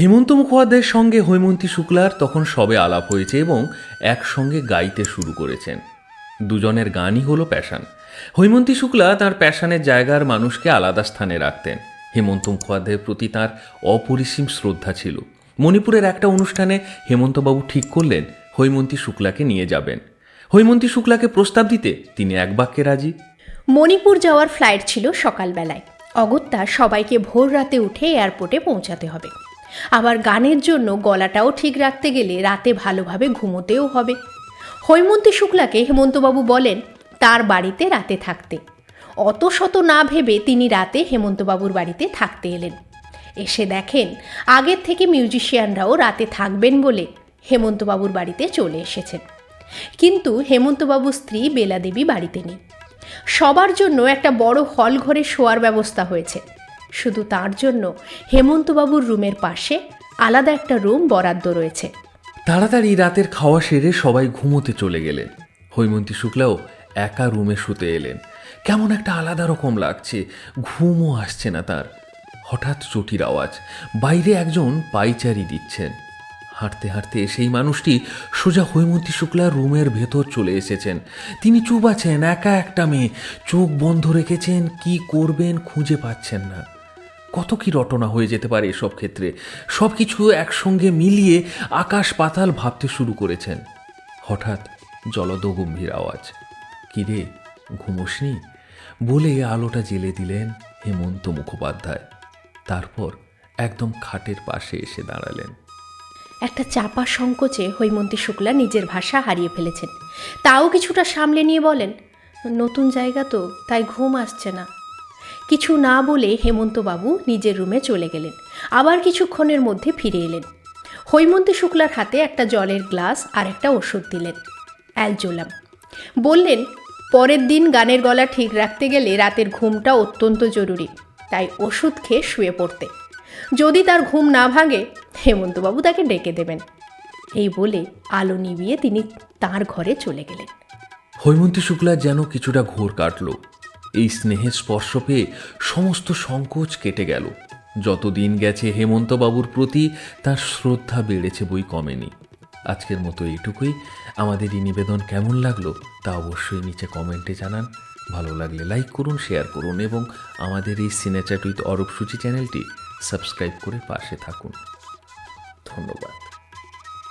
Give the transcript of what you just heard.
হেমন্ত মুখোপাধ্যায়ের সঙ্গে হৈমন্তী শুক্লার তখন সবে আলাপ হয়েছে এবং একসঙ্গে গাইতে শুরু করেছেন। দুজনের গানই হলো প্যাশান। হৈমন্তী শুক্লা তার প্যাশানের জায়গার মানুষকে আলাদা স্থানে রাখতেন। হেমন্ত মুখোপাধ্যায়ের প্রতি তার অপরিসীম শ্রদ্ধা ছিল। মণিপুরের একটা অনুষ্ঠানে হেমন্তবাবু ঠিক করলেন, হৈমন্তী শুক্লাকে নিয়ে যাবেন। হৈমন্তী শুক্লাকে প্রস্তাব দিতে তিনি এক বাক্যে রাজি। মণিপুর যাওয়ার ফ্লাইট ছিল সকালবেলায়। অগত্যা সবাইকে ভোর রাতে উঠে এয়ারপোর্টে পৌঁছাতে হবে। আবার গানের জন্য গলাটাও ঠিক রাখতে গেলে রাতে ভালোভাবে ঘুমোতেও হবে। হৈমন্তী শুক্লাকে হেমন্তবাবু বলেন, তার বাড়িতে রাতে থাকতে। অত শত না ভেবে তিনি রাতে হেমন্তবাবুর বাড়িতে থাকতে এলেন। এসে দেখেন, আগের থেকে মিউজিশিয়ানরাও রাতে থাকবেন বলে হেমন্তবাবুর বাড়িতে চলে এসেছেন। কিন্তু হেমন্তবাবুর স্ত্রী বেলাদেবী বাড়িতে নেই। সবার জন্য একটা বড় হল ঘরে শোয়ার ব্যবস্থা হয়েছে। শুধু তার জন্য, হেমন্তবাবুর রুমের পাশে আলাদা একটা রুম বরাদ্দ রয়েছে। তাড়াতাড়ি রাতের খাওয়া সেরে সবাই ঘুমোতে চলে গেলেন। হৈমন্তী শুক্লাও একা রুমে শুতে এলেন। কেমন একটা আলাদা রকম লাগছে, ঘুমও আসছে না তার। হঠাৎ চটির আওয়াজ, বাইরে একজন পাইচারি দিচ্ছেন। হাঁটতে হাঁটতে সেই মানুষটি সোজা হৈমন্তী শুক্লার রুমের ভেতর চলে এসেছেন। তিনি চুপ আছেন, একা একটা মেয়ে। চোখ বন্ধ রেখেছেন, কি করবেন খুঁজে পাচ্ছেন না। কত কি রটনা হয়ে যেতে পারে এসব ক্ষেত্রে? সব কিছু একসঙ্গে মিলিয়ে আকাশ পাতাল ভাবতে শুরু করেছেন। হঠাৎ জলদ গম্ভীর আওয়াজ। কিরে ঘুমোসনি? বলে আলোটা জেলে দিলেন হেমন্ত মুখোপাধ্যায়। তারপর একদম খাটের পাশে এসে দাঁড়ালেন। একটা চাপা সংকোচে হৈমন্তী শুক্লা নিজের ভাষা হারিয়ে ফেলেছেন। তাও কিছুটা সামলে নিয়ে বলেন, নতুন জায়গা তো, তাই ঘুম আসছে না। কিছু না বলে হেমন্তবাবু নিজের রুমে চলে গেলেন। আবার কিছুক্ষণের মধ্যে ফিরে এলেন। হৈমন্তী শুক্লার হাতে একটা জলের গ্লাস আর একটা ওষুধ দিলেন। অ্যালজোলাম। বললেন, পরের দিন গানের গলা ঠিক রাখতে গেলে রাতের ঘুমটা অত্যন্ত জরুরি, তাই ওষুধ খেয়ে শুয়ে পড়তে। যদি তার ঘুম না ভাঙে, হেমন্তবাবু তাকে ডেকে দেবেন। এই বলে আলো নিভিয়ে তিনি তার ঘরে চলে গেলেন। হৈমন্তী শুক্লার যেন কিছুটা ঘোর কাটল। এই স্নেহের স্পর্শ পেয়ে সমস্ত সংকোচ কেটে গেল। যত দিন গেছে হেমন্তবাবুর প্রতি তার শ্রদ্ধা বেড়েছে বই কমেনি। আজকের মতো এইটুকুই। আমাদের এই নিবেদন কেমন লাগল তা অবশ্যই নিচে কমেন্টে জানান। ভালো লাগলে লাইক করুন, শেয়ার করুন এবং আমাদের এই সিনেচাট উইথ অরূপ সূচি চ্যানেলটি সাবস্ক্রাইব করে পাশে থাকুন। ধন্যবাদ।